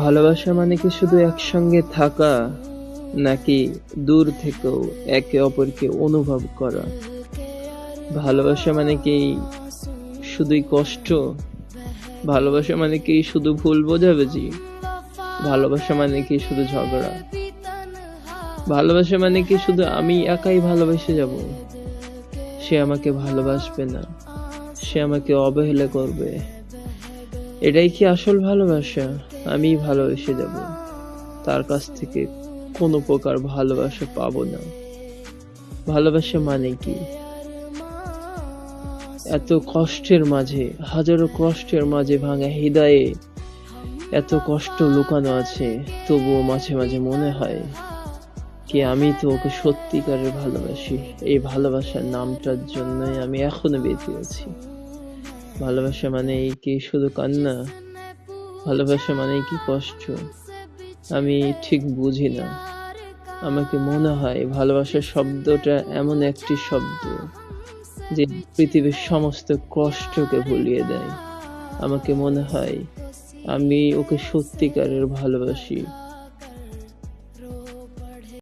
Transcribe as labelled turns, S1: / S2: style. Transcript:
S1: ভালোবাসা মানে কি শুধু একসঙ্গে থাকা, নাকি দূর থেকেও একে অপরকে অনুভব করা? ভালোবাসা মানে কি শুধুই কষ্ট? ভালোবাসা মানে কি শুধু ভুল বোঝাবুঝি? ভালোবাসা মানে কি শুধু ঝগড়া? ভালোবাসা মানে কি শুধু আমি একাই ভালোবেসে যাব? সে আমাকে ভালোবাসবে না, সে আমাকে অবহেলা করবে। এটাই কি আসল ভালোবাসা? আমি ভালোবেসে যাব তার কাছ থেকে কোনো প্রকার ভালোবাসা পাবো না। ভালোবাসা মানে কি? এত কষ্টের মাঝে, হাজারো কষ্টের মাঝে ভাঙা হৃদয়ে এত কষ্ট লুকানো আছে, তবুও মাঝে মাঝে মনে হয় কি আমি তো ওকে সত্যিকারের ভালোবাসি। এই ভালোবাসার নামটার জন্যই আমি এখনও বেঁচে আছি। ভালোবাসা মানে কি শুধু কান্না? ভালোবাসা মানে কি কষ্ট? আমি ঠিক বুঝি না। আমাকে মনে হয় ভালোবাসার শব্দটা এমন একটি শব্দ যে পৃথিবীর সমস্ত কষ্টকে ভুলিয়ে দেয়। আমাকে মনে হয় আমি ওকে সত্যিকারের ভালোবাসি।